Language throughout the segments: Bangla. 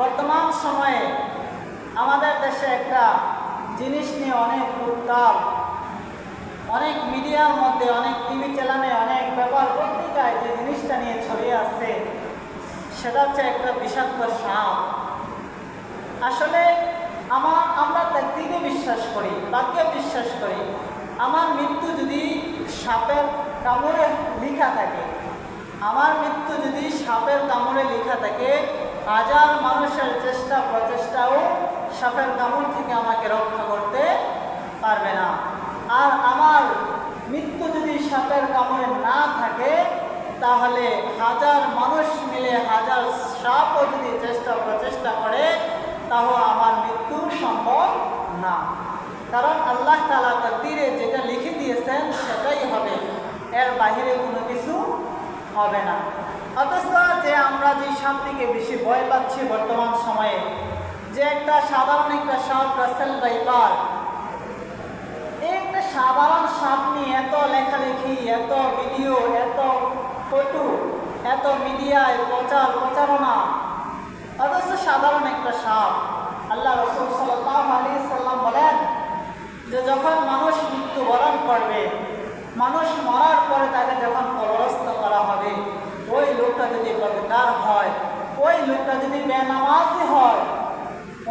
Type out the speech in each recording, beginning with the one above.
বর্তমান সময়ে আমাদের দেশে একটা জিনিস নিয়ে অনেক উত্তাপ অনেক মিডিয়ার মধ্যে, অনেক টিভি চ্যানেলে অনেক পেপার পত্রিকায় যে জিনিসটা নিয়ে ছড়িয়ে আসছে সেটা হচ্ছে একটা বিষাক্ত সাপ। আসলে আমার, আমরা দিনে বিশ্বাস করি, বাক্যে বিশ্বাস করি। আমার মৃত্যু যদি সাপের কামড়ে লেখা থাকে, আমার মৃত্যু যদি সাপের কামড়ে লেখা থাকে হাজার মানুষের চেষ্টা, প্রচেষ্টাও সাপের কামড় থেকে আমাকে রক্ষা করতে পারবে না। আর আমার মৃত্যু যদি সাপের কামড়ে না থাকে, তাহলে হাজার মানুষ মিলে হাজার সাপও যদি চেষ্টা, প্রচেষ্টা করে তাও আমার মৃত্যু সম্ভব না। কারণ আল্লাহ তালা তার তীরে যেটা লিখে দিয়েছেন, সেটাই হবে। এর বাহিরে কোনো কিছু হবে না। অথচ যে আমরা যে সাপটিকে বেশি ভয় পাচ্ছি বর্তমান সময়ে, যে একটা সাধারণ একটা সাপ রাসেল বাইপার একটা সাধারণ সাপ নিয়ে এত লেখালেখি, এত ভিডিও, এত ফটো, এত মিডিয়ায় প্রচার, প্রচারণা। অথচ সাধারণ একটা সাপ। আল্লাহ রসুল সাল্লাহ আলী সাল্লাম বলেন যে যখন মানুষ মৃত্যুবরণ করবে, মানুষ মরার পরে তাকে যখন কবরস্থ করা লোকটা যদি বেকার হয়, ওই লোকটা যদি বেনামাজি হয়,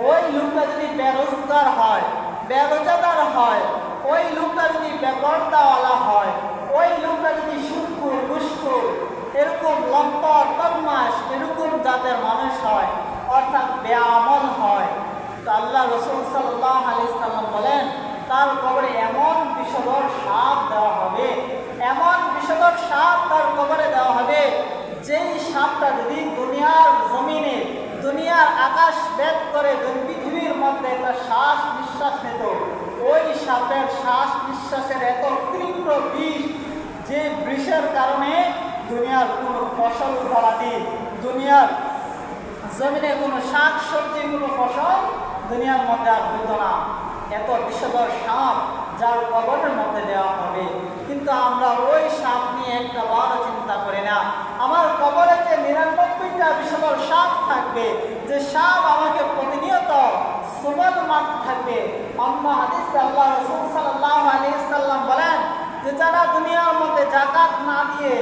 ওই লোকটা যদি বেরোজগার হয়, বেরোজাদার হয়, ওই লোকটা যদি বেপর্দাওয়ালা হয়, ওই লোকটা যদি সুৎকুর ঘুষকুর এরকম লম্পট বদমাস এরকম জাতের মানুষ হয়, অর্থাৎ বেআমল হয়। তো আল্লাহ রসুল সাল্লাহ আলি সাল্লাম বলেন, তার কবরে এমন বিষধর সাপ দেওয়া হবে, এমন বিষধর সাপ তার কবরে দেওয়া হবে যেই সাপটা যদি দুনিয়ার জমিনে, দুনিয়ার আকাশ বেদ করে পৃথিবীর মধ্যে একটা শ্বাস নিঃশ্বাস নিত, ওই সাপের শ্বাস নিঃশ্বাসের এত তীব্র বিষ যে বিষের কারণে দুনিয়ার কোনো ফসল ফলাদি দুনিয়ার জমিনে কোনো শাক সবজি কোনো ফসল দুনিয়ার মধ্যে আর হইত না। এত বিষধর সাপ যার কবরের মধ্যে দেওয়া হবে। কিন্তু আমরা ওই সাপ নিয়ে একটা বড় চিন্তা করি না। আমার কবরে যে নিরানব্বইটা বিশাল সাপ থাকবে, যে সাপ আমাকে প্রতিনিয়ত সুবল মাঠ থাকবে। সাল্লাম বলেন যে যারা দুনিয়ার মধ্যে জাকাত না দিয়ে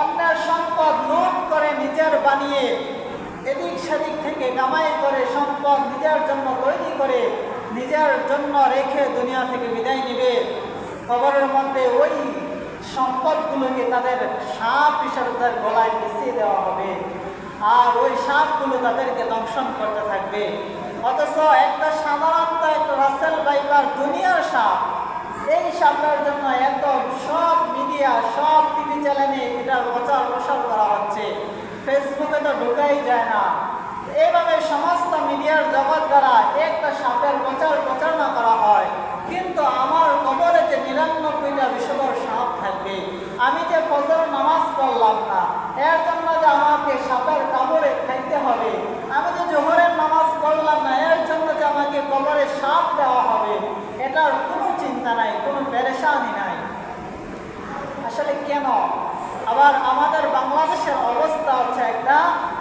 অন্যের সম্পদ লুট করে নিজের বানিয়ে এদিক সেদিক থেকে কামাই করে সম্পদ নিজের জন্য তৈরি করে নিজের জন্য রেখে দুনিয়া থেকে বিদায় নেবে। খবরের মধ্যে ওই সম্পদগুলোকে তাদের সাপ হিসাবে তাদের গলায় মিশিয়ে দেওয়া হবে। আর ওই সাপগুলো তাদেরকে দংশন করতে থাকবে। অথচ একটা সাধারণত একটা রাসেল বাইপার দুনিয়ার সাপ, এই সাপটার জন্য একদম সব মিডিয়া, সব টিভি চ্যানেলে এটার প্রচার প্রসার করা হচ্ছে। ফেসবুকে তো ঢোকাই যায় না। এইভাবে সমস্ত মিডিয়ার জগৎ দ্বারা একটা সাপের প্রচার প্রচারণা করা হয়। কিন্তু আমার কবরে যে নিরানব্বইটা বিষধর সাপ থাকবে, আমি যে ফজর নামাজ পড়লাম না, এর জন্য যে আমাকে সাপের কামড়ে খাইতে হবে, আমি যে জোহরের নামাজ পড়লাম না, এর জন্য যে আমাকে কবরে সাপ দেওয়া হবে, এটার কোনো চিন্তা নাই, কোনো পেরেশানি নাই। আসলে কেন? আবার আমাদের বাংলাদেশের অবস্থা হচ্ছে একটা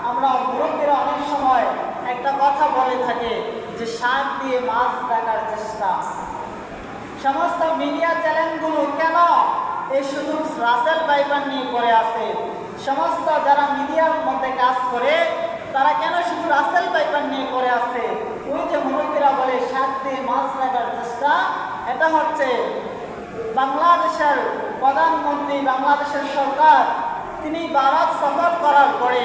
আমরা মুরব্বীরা অনেক সময় একটা কথা বলে থাকে যে শাক দিয়ে মাছ দেখার চেষ্টা। সমস্ত মিডিয়া চ্যানেলগুলো কেন এই শুধু রাসেল বাইপার নিয়ে করে আছে? সমস্ত যারা মিডিয়ার মধ্যে কাজ করে, তারা কেন শুধু রাসেল বাইপার নিয়ে করে আছে? ওই যে মুরব্বীরা বলে শাক দিয়ে মাছ দেখার চেষ্টা, এটা হচ্ছে বাংলাদেশের প্রধানমন্ত্রী, বাংলাদেশের সরকার, তিনি ভারত সফর করার পরে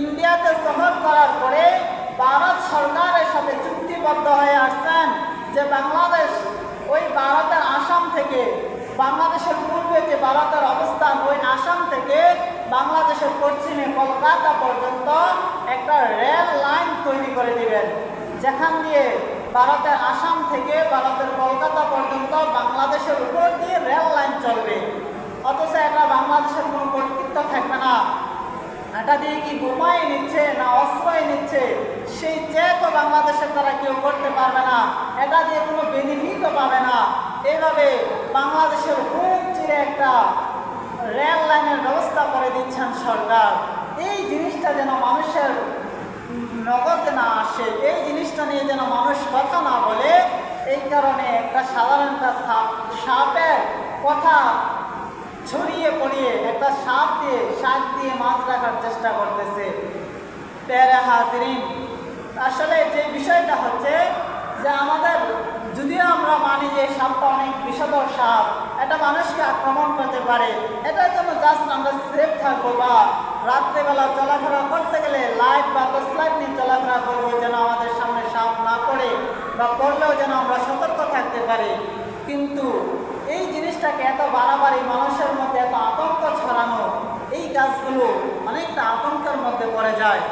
ইন্ডিয়াতে সফর করার পরে ভারত সরকারের সাথে চুক্তিবদ্ধ হয়ে আসছেন যে বাংলাদেশ ওই ভারতের আসাম থেকে, বাংলাদেশের পূর্বে যে ভারতের অবস্থান, ওই আসাম থেকে বাংলাদেশের পশ্চিমে কলকাতা পর্যন্ত একটা রেল লাইন তৈরি করে দিবেন। যেখান দিয়ে ভারতের আসাম থেকে ভারতের কলকাতা পর্যন্ত বাংলাদেশের উপর দিয়ে রেল লাইন চলবে। অথচ এটা বাংলাদেশের কোনো কর্তৃত্ব থাকবে না এটা দিয়ে কি বোমাই নিচ্ছে না অস্ত্রই নিচ্ছে সেই চেকও বাংলাদেশের দ্বারা কেউ করতে পারবে না, এটা দিয়ে কোনো বেনিফিটও পাবে না। এইভাবে বাংলাদেশের খুব চিরে একটা রেল লাইনের ব্যবস্থা করে দিচ্ছেন সরকার। এই জিনিসটা যেন মানুষের নগদে না আসে, এই জিনিসটা নিয়ে যেন মানুষ কথা না বলে, এই কারণে একটা সাধারণ একটা সাপ, সাপের কথা ছড়িয়ে পড়িয়ে একটা সাপ দিয়ে শাক দিয়ে মাছ রাখার চেষ্টা করতেছে। পেয়ারে হাজিরিন। আসলে যে বিষয়টা হচ্ছে যে আমাদের, যদিও আমরা মানি যে সাপটা অনেক বিষধর সাপ, এটা মানুষকে আক্রমণ করতে পারে। এটার জন্য জাস্ট আমরা সেফ থাকব বা রাত্রেবেলা চলাফেরা করতে গেলে লাইট বা লাইট নিয়ে চলাফেরা করব যেন আমাদের সামনে সাপ না পড়ে বা পড়লেও যেন আমরা সতর্ক থাকতে পারি। কিন্তু এই জিনিসটাকে এত বাড়াবাড়ি, মানুষের মধ্যে এত আতঙ্ক ছড়ানো, এই কাজগুলো অনেকটা আতঙ্কের মধ্যে পড়ে যায়।